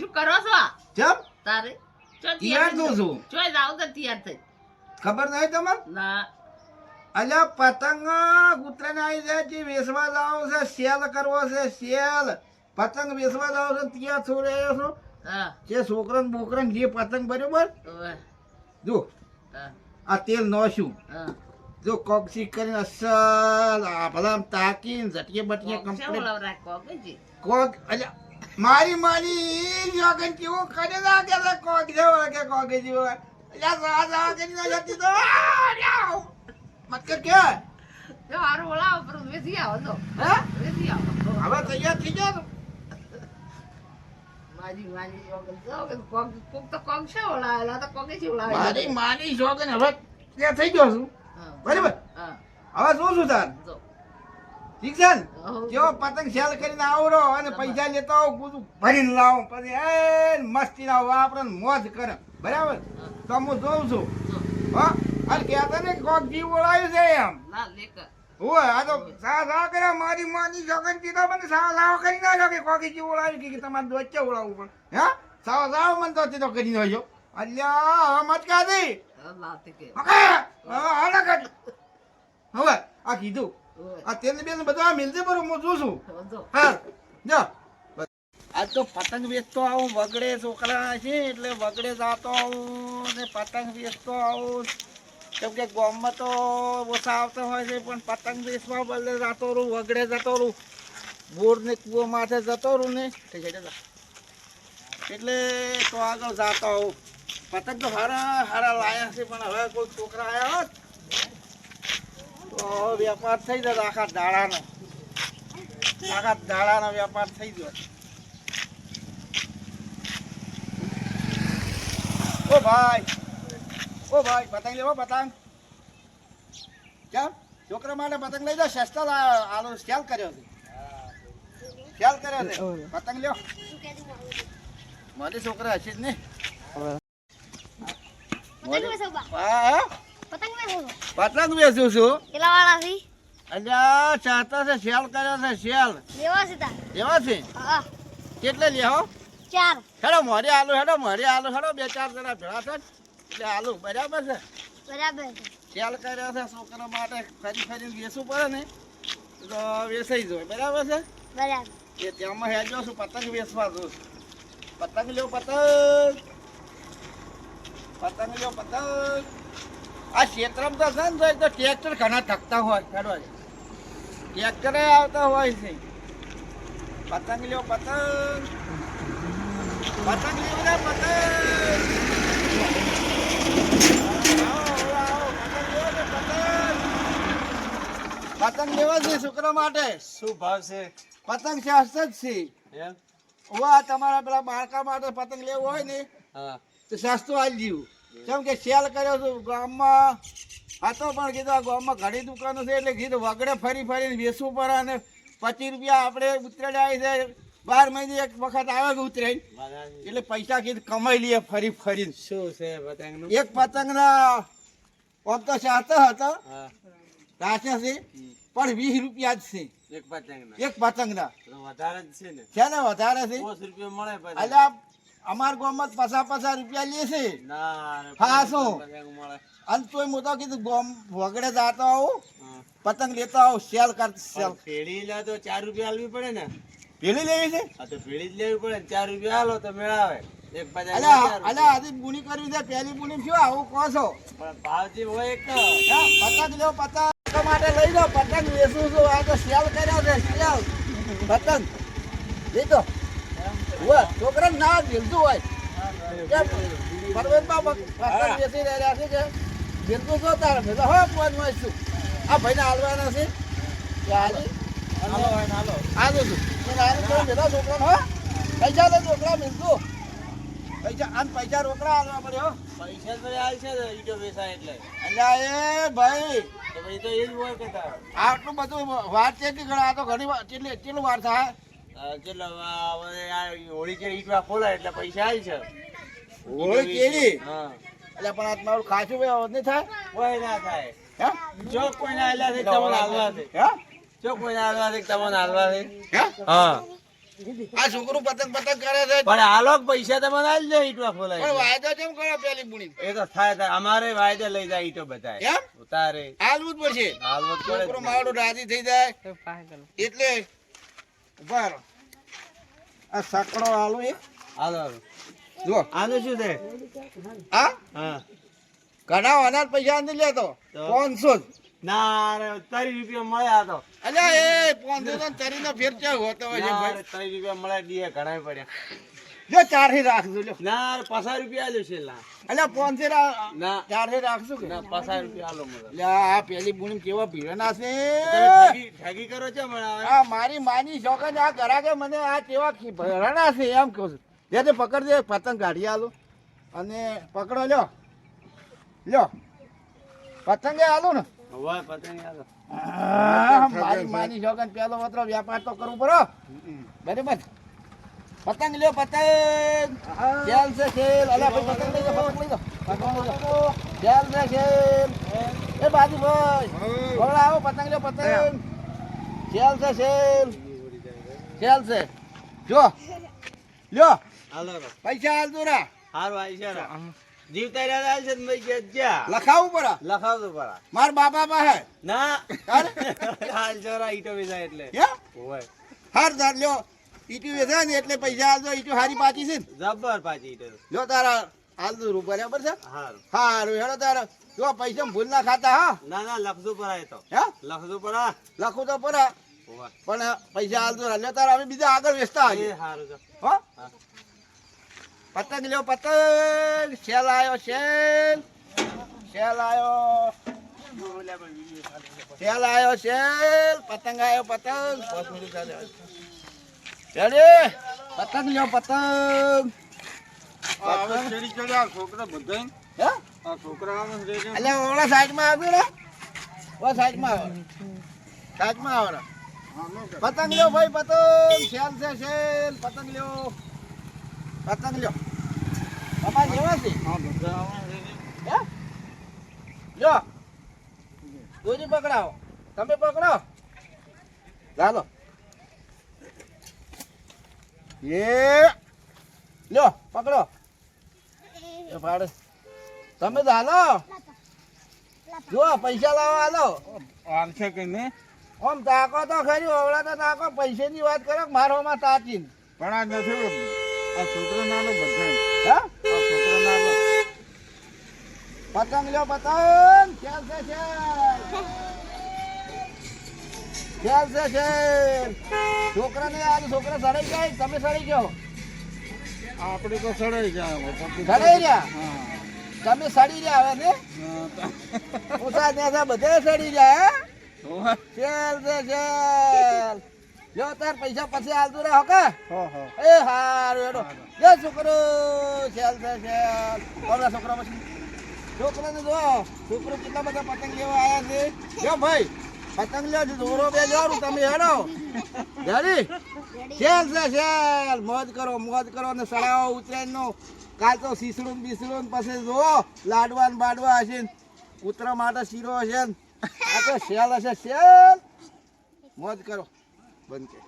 શું કરો છો? ચમ? તારે? તૈયાર થઉં છું ચોય જાવ તો તૈયાર થઈ. ખબર નહીં તમને? ના. અલ્યા પતંગ ઉત્તરાયણ આવી જાય છે વેચવા જાવ છે સેલ કરવો છે સેલ. પતંગ વેસવા જાવ છે ત્યાં છોડે આવ્યો છો? જે છોકરા ને બોકરા ને જે પતંગ બરોબર જો આ તેલ નોશું. શું જો કોકસી કરીને અસલ આ ભલા તાકીને ઝટકે બટકે કમ્પ્લીટ. કોક અલ્યા મારી મારી જોગન કેવું કરે લાગે છે કોક જેવો કે કોક જેવો. અલ્યા જા જા કરી ના જતી તો આ, લ્યાવ. મત કર કે. જો હારું ઓલા ઉપર વેસી આવો તો હે? વેસી આવો. હવે તૈયાર થઈ જા તું. મારી મારી વગર જો કે કોક કોક તો કોક છે ઓલા એલા તો કોક છે ઓલા મારી માની જોગન હવે ત્યાં થઈ ગયો છું. બરાબર? હા. હવે શું છું તાર ઠીક છે ને? જો પતંગ સેલ કરીને આવરો અને પૈસા લેતો આવો બધું ભરીને લાવો. પછી એ મસ્તી ના વાપરે ને મોજ કરે. બરાબર? તો હું જોઉં છું. હા. અરે કહેતા ને કોક જીવ ઓળાયું છે એમ. ના આ તો સા સા કર્યા મારી માની જગન કીધા મને સા સાવ કરી ના કે કોકી જીવ ઓળાયું કે તમારે વચ્ચે ઓળાવું પણ હા? સાવ સાવ મને તો તે તો કરી નાખ્યો અલ્યા મત કાઢી હવે આ કીધું. આ તેલ બેલ બધા મિલજે બરોબર હું જોઉં છું. હા જો. આજ તો પતંગ વેચતો આવું વગડે છોકરા છે એટલે વગડે જાતો આવું ને પતંગ વેચતો આવું. કેમ કે ગામમાં તો ઓછા આવતા હોય છે પણ પતંગ વેચવા બદલે જતો રહું વગડે જતો રહું. બોર ને કૂવો માથે જતો રહું ને. એટલે તો આગળ જાતો આવું. પતંગ તો હારા હારા લાયા છે પણ હવે કોઈ છોકરા આવ્યા હોત તો વેપાર થઈ જતો આખા દાડાનો. આખા દાડાનો વેપાર થઈ ગયો. ઓ ભાઈ ઓ ભાઈ પતંગ લેવો પતંગ. કેમ? છોકરા માટે પતંગ લઈ જાઓ સસ્તા આલો ખ્યાલ કર્યો છે. સેલ કર્યો છે? પતંગ લ્યો. મારી છોકરા હશે જ ને હા? પતંગ વેચો. છું? કેટલા વાળા થી અલ્યા ચાહતા છે શેલ કર્યો છે શેલ. લેવા છે છે હા, કેટલે લેવો ચાર. હેડો મોરે આલુ હેડો મોરી આલુ હેડો બે ચાર જણા ભેળા થાય એટલે આલુ બરાબર છે? બરાબર છે. સેલ કર્યો છે છોકરા માટે ફરી ફરી વેચવું પડે ને તો વેચાઈ જાય બરાબર છે? બરાબર. એ ત્યાંમાં હેજો છું પતંગ વેચવા દઉં પતંગ લ્યો પતંગ. પતંગ લ્યો પતંગ. આ ક્ષેત્રમાં તો છે ને તો ટ્રેક્ટર ઘણા થકતા હોય ખરો ટ્રેક્ટરે આવતા હોય છે. પતંગ લ્યો પતંગ. પતંગ લ્યો ને પતંગ. પતંગ લેવા છે શુક્ર માટે? શું ભાવ છે? પતંગ શાસ્ત્ર જ છે. વાહ તમારા પેલા બાળકા માટે પતંગ લેવું હોય ને હા. તો સસ્તું આવી ગયું કેમ કે સેલ કર્યો છું ગામમાં. હતો પણ કીધું આ ગામમાં ઘણી દુકાનો છે એટલે કીધું વગડે ફરી ફરીને વેચવું પડે અને પચીસ રૂપિયા આપણે ઉતરેડાય છે. બાર મહિને એક વખત આવે કે ઉતરેડ એટલે પૈસા કીધું કમાઈ લઈએ ફરી ફરીને. શું છે પતંગ એક પતંગના આમ તો સાત હતા. છે. પણ વીસ રૂપિયા જ છે. એક પતંગના. એક પતંગના. વધારે છે ને. છે ને વધારે છે. રૂપિયા મળે અલ્યા અમાર ગામમાં પચાસ પચાસ રૂપિયા લે છે. હા, શું? અને તોય મોટો કીધું ગોમ વગડે જાતો આવું પતંગ લેતો આવું સેલ કર સેલ પણ લે તો ચાર રૂપિયા આલવી પડે ને? પેલી લેવી છે? હા તો ભેળી જ લેવી પડે ચાર રૂપિયા આલો તો મેળાવે. એક પતંગ લ્યો પતંગ માટે લઈ લો પતંગ વેચું છું આ તો સેલ કર્યો છે સેલ પતંગ લીધો. હોય છોકરા ના ભેલતું હોય. પરવેશમાં પતંગ રહ્યા છે કે? ભેલતું છો તારે? ભેગા હો પોન છું. આ ભાઈને હાલવાના છે? કે હાલી? હાલો છું હો પૈસા લે છોકરા મિલતું પૈસા આમ પૈસા રોકડા આલવા પડ્યો પૈસા તો આલ છે ઈટો વેચાય એટલે. અલ્યા એ ભાઈ. તો તો એ જ હોય કે આટલું બધું વાર છે કે ઘણા આ તો ઘણી વાર કેટલી કેટલું વાર થાય? હોળી કે ઈટવા ખોલાય એટલે પૈસા આલ છે. હોળી કેવી એટલે પણ આ તમારું ખાસું ભાઈ નહીં થાય? કોઈ ના થાય. હે? જો કોઈના આલ્યા છે તમને હાલવા છે. હે? જો કોઈના હાલવા છે તમને હાલવા છે. હે? હા. આ છોકરું પતંગ પતંગ કરે છે. પણ હાલો પૈસા તમે આવી જાય ઈટવા પણ ફોલાય વાયદો કેમ કરો પેલી બુણી એ તો થાય થાય. અમારે વાયદા લઈ જાય ઈટો બધાય. એમ? ઉતારે. હાલવું જ પડશે. હાલવું જ પડે છોકરો મારો રાજી થઈ જાય. એટલે ઊભા રહો. આ સકડો આલો એક હાલો હાલો. જો આનું શું છે? આ? હા. ઘણા અનાજ પૈસા નથી લેતો? પાંચસો જ. ના રે ત્રીસ રૂપિયા મળ્યા તો. અલ્યા એ પાંચસો તો તરીનો ફેર ક્યાં હોતો હોય છે ના ભાઈ? રે ત્રીસ રૂપિયા મળ્યા દીએ ઘણા પડ્યા. જો ચારથી રાખજો લ્યો. ના પચાસ રૂપિયા આલ્યો છે લા. અલ્યા પાંચથી ના. ચારથી રાખશું કે? ના પચાસ રૂપિયા આલો મને. લે આ પેલી બુણી કેવા ભીડના છે? ઠગી કરો છો મને આ મારી માની શોખન આ ઘરાકે મને આ કેવા ભરાણા છે એમ કહું છું. જે તે પકડજે પતંગ કાઢી આલો. અને પકડો લ્યો. લ્યો. પતંગે આલો ને. હવે આલો. મારી માની શોખન પેલો વતરો વ્યાપાર તો કરવું પડો બરાબર? પતંગ લ્યો પતંગ. ખેલ છે ખેલ. અલ્યા ભાઈ પતંગ લઈ જાઓ પતંગ લઈ જાઓ ખેલ છે ખેલ. એ બાજુભાઈ થોડા આવો પતંગ લ્યો પતંગ. ખેલ છે ખેલ. ખેલ છે. જો. લ્યો. પૈસા હાલ દોરા હારું આઈ છે રો. જીવતા રહ્યા છે ભાઈ કે જા લખાવું પડે. લખાવતો પડે માર બાપા પાસે. ના. હાલ. જરા ઈટો વેચાય એટલે. હાર ધાર લ્યો. ઈટુ વેચે ને એટલે પૈસા દો ઈટુ હારી પાછી છે જબર જબ્બર પાછી જો તારા હાલ રૂ બરાબર છે? હારું. હારું હેડો તારા. જો પૈસા ભૂલ ના ખાતા હા? ના ના લખજો પરા તો. હે? લખજો પરા. લખું તો પરા. પણ પૈસા દો લ્યો તારા અમે બીજા આગળ વેચતા એ હારું હો. પતંગ લ્યો પતંગ. શેલ આયો શેલ. શેલ આયો. શેલ આયો શેલ. પતંગ આયો પતંગ. રેડી? પતંગ લ્યો પતંગ. હે? અલ્યા ઓલા સાઈડમાં આવ્યો ને ઓલા સાઈડમાં આવો. સાઈડમાં આવો. પતંગ લ્યો ભાઈ પતંગ. શેલ છે શેલ. પતંગ લ્યો. પતંગ લ્યો. બાપા જેવા છે? હે લ્યો. દોરી પકડાવો. તમે પકડો. ચાલો એ લ્યો પકડો. એ પાડે તમે હાલો. જો પૈસા લાવો હાલો. આવશે કે નહીં? આમ તાકો તો ખરી ઓવડા તો તાકો. પૈસાની વાત કરો મારોમાં તાચીન પણ આ નથી આ છોકરો નાનો બધા હા? આ છોકરો નાનો. પતંગ લ્યો પતંગ. ચાલશે છે ખેલ છે ખેલ છોકરાને આ છોકરા સડાઈ જાય તમે સડાઈ ગયો? આપણે તો સડાઈ ગયા સડાઈ રહ્યા? તમે સડી ગયા હવે ને? ઓછા ત્યાં બધે સડી ગયા ખેલ છે ખેલ જો તાર પૈસા પછી આવતું રહે હોકે એ હારું એડો એ છોકરો ખેલ છે ઓલા છોકરા પછી. છોકરાને જો છોકરો કેટલા બધા પતંગ લેવા આયા છે? જો ભાઈ. પતંગ લ્યો દોરો બે લેવાનું તમે હેડો. રેડી? ખેલ છે ખેલ મોજ કરો મોજ કરો ને સડાવો ઉત્તરાયણ નો કાલ તો સીસડું બીસડું પછી જો લાડવા ને બાડવા હશે કૂતરા માટે શીરો હશે આ તો શેલ હશે શેલ. મોજ કરો. બંધ